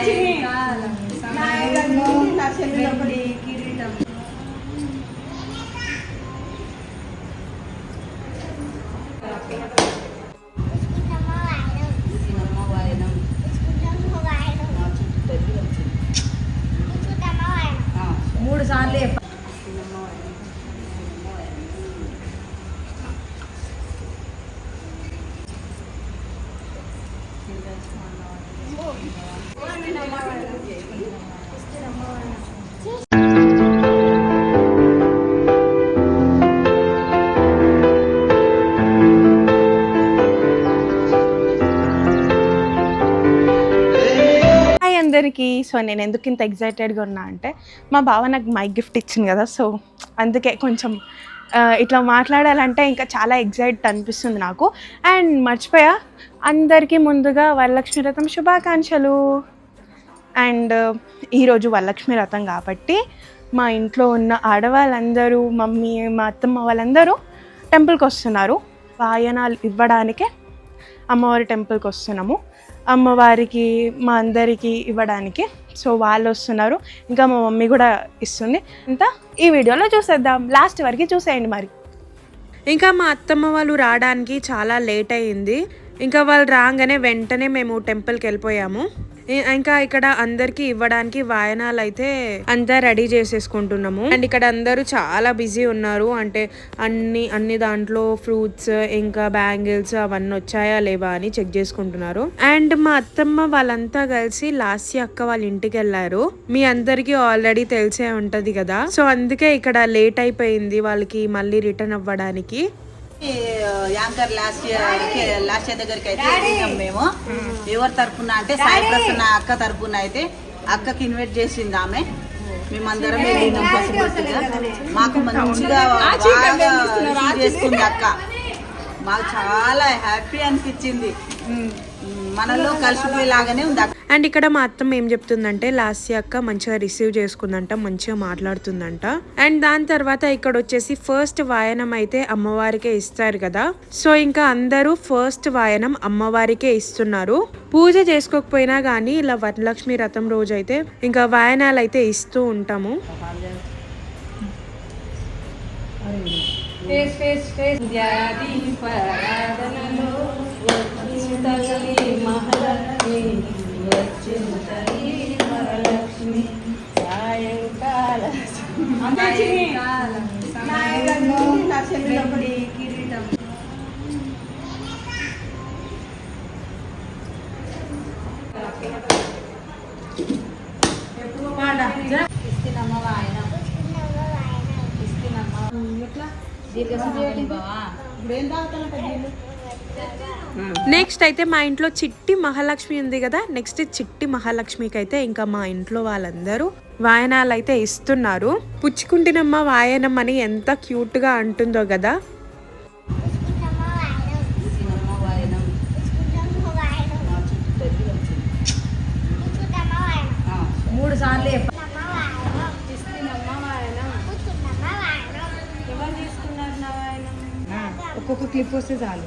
సాయంకాలం సమయంలో వెండి కిరీటం సో నేను ఎందుకు ఇంత ఎగ్జైటెడ్గా ఉన్నా అంటే మా బావ నాకు మైక్ గిఫ్ట్ ఇచ్చింది కదా సో అందుకే కొంచెం ఇట్లా మాట్లాడాలంటే ఇంకా చాలా ఎగ్జైట్ అనిపిస్తుంది నాకు. అండ్ మర్చిపోయా అందరికీ ముందుగా వరలక్ష్మి రథం శుభాకాంక్షలు. అండ్ ఈరోజు వరలక్ష్మి రథం కాబట్టి మా ఇంట్లో ఉన్న ఆడవాళ్ళందరూ మమ్మీ మా అత్తమ్మ వాళ్ళందరూ టెంపుల్కి వస్తున్నారు. వాయనాలు ఇవ్వడానికే అమ్మవారి టెంపుల్కి వస్తున్నాము. అమ్మవారికి మా అందరికీ ఇవ్వడానికి సో వాళ్ళు వస్తున్నారు. ఇంకా మా మమ్మీ కూడా ఇస్తుంది. ఇంకా ఈ వీడియోలో చూసేద్దాం. లాస్ట్ వరకు చూసేయండి మరి. ఇంకా మా అత్తమ్మ వాళ్ళు రావడానికి చాలా లేట్ అయ్యింది. ఇంకా వాళ్ళు రాగానే వెంటనే మేము టెంపుల్కి వెళ్ళిపోయాము. ఇంకా ఇక్కడ అందరికి ఇవ్వడానికి వాయనాలు అయితే అంతా రెడీ చేసేసుకుంటున్నాము. అండ్ ఇక్కడ అందరూ చాలా బిజీ ఉన్నారు. అంటే అన్ని అన్ని దాంట్లో ఫ్రూట్స్ ఇంకా బ్యాంగిల్స్ అవన్నీ వచ్చాయా లేవా అని చెక్ చేసుకుంటున్నారు. అండ్ మా అత్తమ్మ వాళ్ళంతా కలిసి లాస్య అక్క వాళ్ళ ఇంటికి వెళ్ళారు. మీ అందరికీ ఆల్రెడీ తెలిసే ఉంటది కదా. సో అందుకే ఇక్కడ లేట్ అయిపోయింది వాళ్ళకి మళ్ళీ రిటర్న్ అవ్వడానికి. Anchor last year last year దగ్గరికి అయితే వెళ్ళినాం మేము. ఎవరి తరపున అంటే సాయి ప్రసన్న అక్క తరపున అయితే అక్కకి ఇన్వైట్ చేసింది ఆమె. మేమందరం వెళ్ళినాం మాకు మంచిగా బాగా చేసుకుంది అక్క. మాకు చాలా హ్యాపీ అనిపించింది. మనలో కలిసిపోయేలాగానే ఉంది అండ్ ఇక్కడ మా అత్తమ్మ ఏం చెప్తుందంటే లాస్ట్ అక్క మంచిగా రిసీవ్ చేసుకుందంట మంచిగా మాట్లాడుతుందంట. అండ్ దాని తర్వాత ఇక్కడ వచ్చేసి ఫస్ట్ వాయనం అయితే అమ్మవారికే ఇస్తారు కదా. సో ఇంకా అందరూ ఫస్ట్ వాయనం అమ్మవారికే ఇస్తున్నారు. పూజ చేసుకోకపోయినా కానీ ఇలా వరలక్ష్మి రథం రోజు అయితే ఇంకా వాయనాలు అయితే ఇస్తూ ఉంటాము. ఫేస్ ఫేస్ ఫేస్ తల్లి మహాలక్ష్మి వచ్చిన తల్లి మహాలక్ష్మి సాయంకాల కిరీటం ఇస్తున్నమ్మ ఎట్లా దీర్ఘ సమాధి బావా నెక్స్ట్ అయితే మా ఇంట్లో చిట్టి మహాలక్ష్మి ఉంది కదా. నెక్స్ట్ చిట్టి మహాలక్ష్మికి అయితే ఇంకా మా ఇంట్లో వాళ్ళందరూ వాయనాలు అయితే ఇస్తున్నారు. పుచ్చుకుంటినమ్మ వాయనం అని ఎంత క్యూట్గా అంటుందో కదా. మూడు సార్లు ఒక్కొక్క క్లిప్ వస్తే చాలు.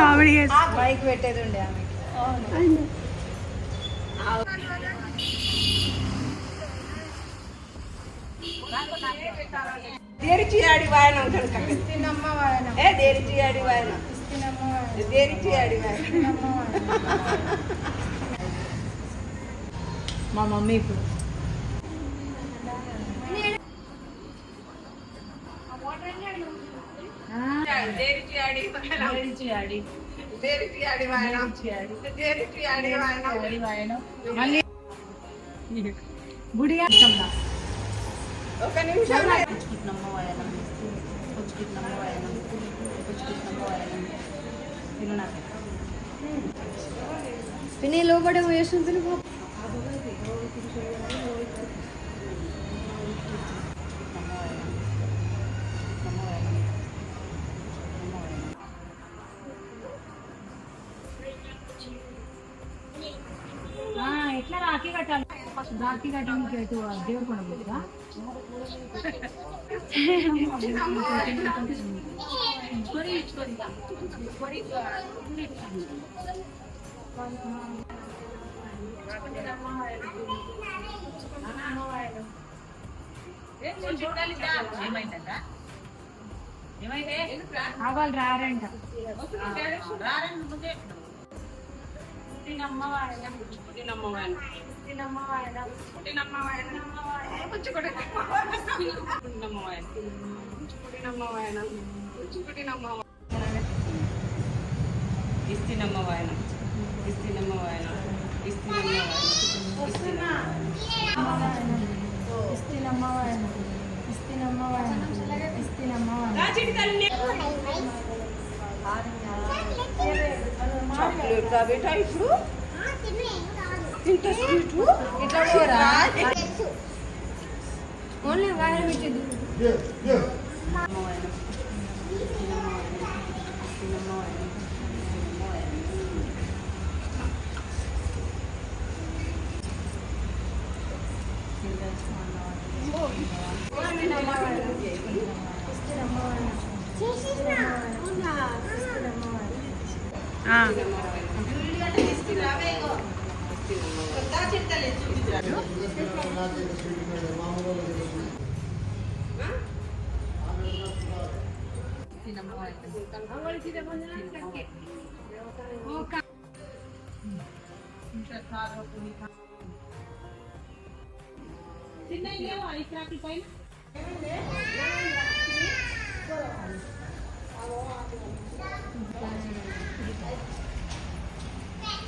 కామెడీ బైక్ పెట్టేది ఉండే దేరిచి ఆడి వాయనం వాయనం. ఏ దేరిచి ఆడి వాయనం. ఇస్తున్నమ్మ వాయనం. దేరిచి ఆడి వాయనం. మా మమ్మీ ఇప్పుడు దేరిచి ఆడి వాయనం ఏడిచి ఆడి దేరిచి ఆడి వాయనం ఏడిచి ఆడి దేరిచి ఆడి వాయనం ఆడి వాయనం మళ్ళీ గుడి ఒక నిమిషం వాయనం వాయనం వాయనం తిను నాకు కట్టాలి రాఖీ కట్టడానికి ఎటు దేవుడు కూడా పోతుందా? ఆ, వాళ్ళు రారంట ఇస్తినమ్మ వాయన. ఇస్తినమ్మ వాయన. ఇస్తినమ్మ వాయన. ఇస్తినమ్మ వాయన ఇస్తినమ్మ వాయన ఇస్తినమ్మ వాయన చాక్లెట్ బేటా ఇప్పుడు ఇట్లా పోరా? ఓన్లీ వాయన పెట్టింది ఆ, చిన్న ఇల్లేమో ఐస్ రాకి పైన